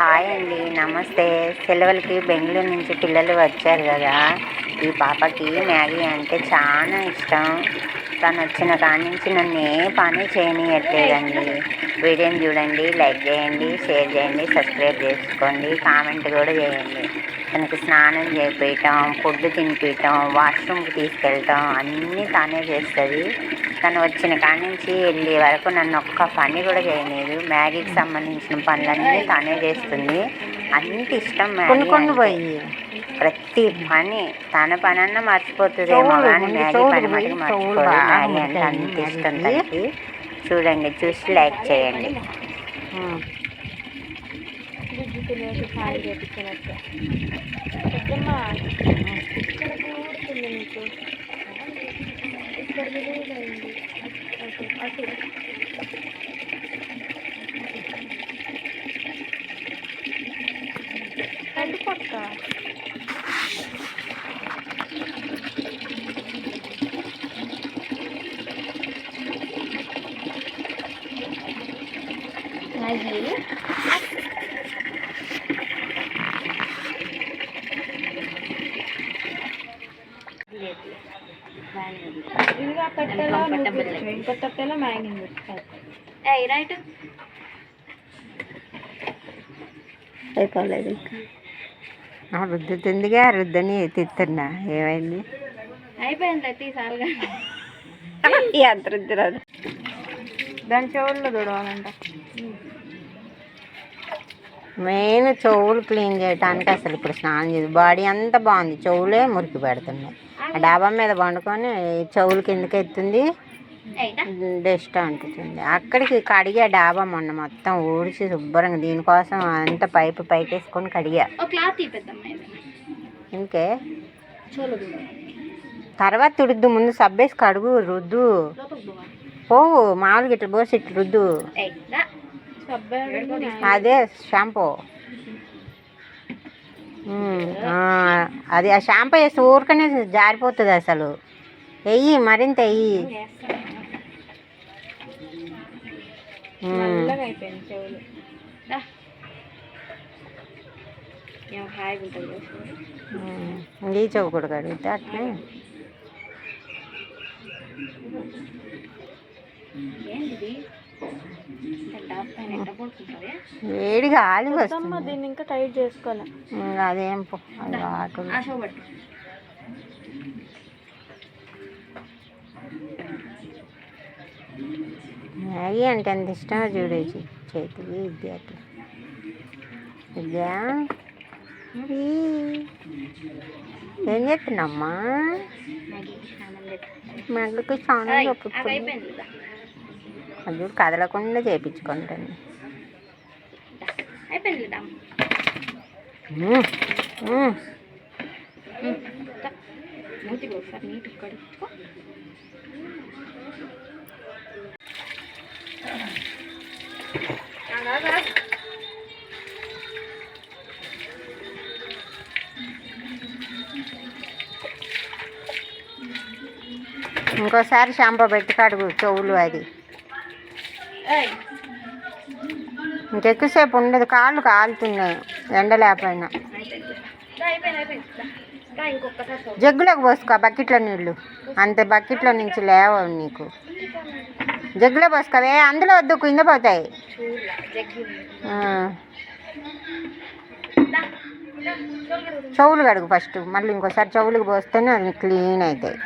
Hi అండి నమస్తే. సెలవులకి బెంగళూరు నుంచి పిల్లలు వచ్చారు కదా. ఈ పాపకి మ్యాగీ అంటే చాలా ఇష్టం. తను వచ్చిన కాడి నుంచి నన్ను ఏ పని చేయనియట్లేదండి. వీడియోని చూడండి లైక్ చేయండి షేర్ చేయండి సబ్స్క్రైబ్ చేసుకోండి కామెంట్ కూడా చేయండి. తనకి స్నానం చేపించటం ఫుడ్ తినిపించటం వాష్రూమ్కి తీసుకెళ్ళటం అన్నీ తానే చేస్తుంది. తను వచ్చిన కాడి నుంచి వెళ్ళే వరకు నన్ను ఒక్క పని కూడా చేయలేదు. మ్యాగీకి సంబంధించిన పనులన్నీ తానే చేస్తుంది. అంత ఇష్టం మ్యాగీ. పోయి. ప్రతి పని తన పని అన్న మర్చిపోతుందేమో కానీ మ్యాగీ పని మటుకు చెవులు మర్చిపోదు మ్యాగీ అంటే అంత ఇష్టం. తనకి. చూడండి చూసి లైక్ చేయండి. ఖాళీ చేపించినట్టు. ఓకే అటు రెండు పక్క మ్యాగీ ఇంకా ముగ్గురు. ఇంకో తట్టెలో మ్యాగీ పెట్టాలి రైట్. అయిపోలేదు ఆ రుద్దుతుందిగా రుద్దని తిత్తున్నా. ఏమైంది? అయిపోయింది ఈసారిగా ఎంత రుద్దురాదు. దాని చెవుల్లో చూడవాలంట మెయిన్ చెవులు క్లీన్ చేయడానికి అసలు ఇప్పుడు స్నానం చేసి బాడీ అంతా బాగుంది. చెవులే మురికి పెడుతున్నాయి. డాబా మీద పండుకొని చెవులు కిందకి ఎత్తుంది. డస్ట్ అంటుతుంది. అక్కడికి కడిగా డాబా మొన్న మొత్తం ఊడిచి శుభ్రంగా దీనికోసం అంత పైపు పైకేసుకొని కడిగా. ఇంకే? తర్వాత తుడుద్దు ముందు సబ్బేసి కడుగు రుద్దు. పోవా? మామూలుగా ఇట్లా పోసి ఇట్లా రుద్దు. అదే షాంపూ. అది ఆ షాంపూ వేసి ఊరికనే జారిపోతుంది అసలు. వెయ్యి మరింత వెయ్యి ఈ కూడా కడిగితే అట్లే. ఏంటిది? ఆలి వస్తుంది. దీన్ని ఇంకా టైట్ చేసుకోవాలి అదేం పట్టు. మ్యాగీ అంటే ఎంత ఇష్టమో చూడేసి చేతికి ఇది అట్లా ఇదా ఈ. ఏం పెట్టు. మళ్ళీ చాలా అది చెప్పుతుంది అయిపోయింది కదా. అది చూడు కదలకుండా కడుక్కో. ఇంకోసారి షాంపూ పెట్టి కడుగు చెవులు అది. ఇంకెక్కువసేపు ఉండదు కాళ్ళు కాలుతున్నాయి ఎండ లేకపోయినా. జగ్గులోకి పోసుకో బకెట్లో నీళ్ళు. అంత బకెట్లో నుంచి లేవవు నీకు. జగ్గులో పోసుకోవే అందులో వద్దు కింద పోతాయి. చెవులు కడుగు ఫస్ట్ మళ్ళీ ఇంకోసారి చెవులకు పోస్తేనే అవి క్లీన్ అవుతాయి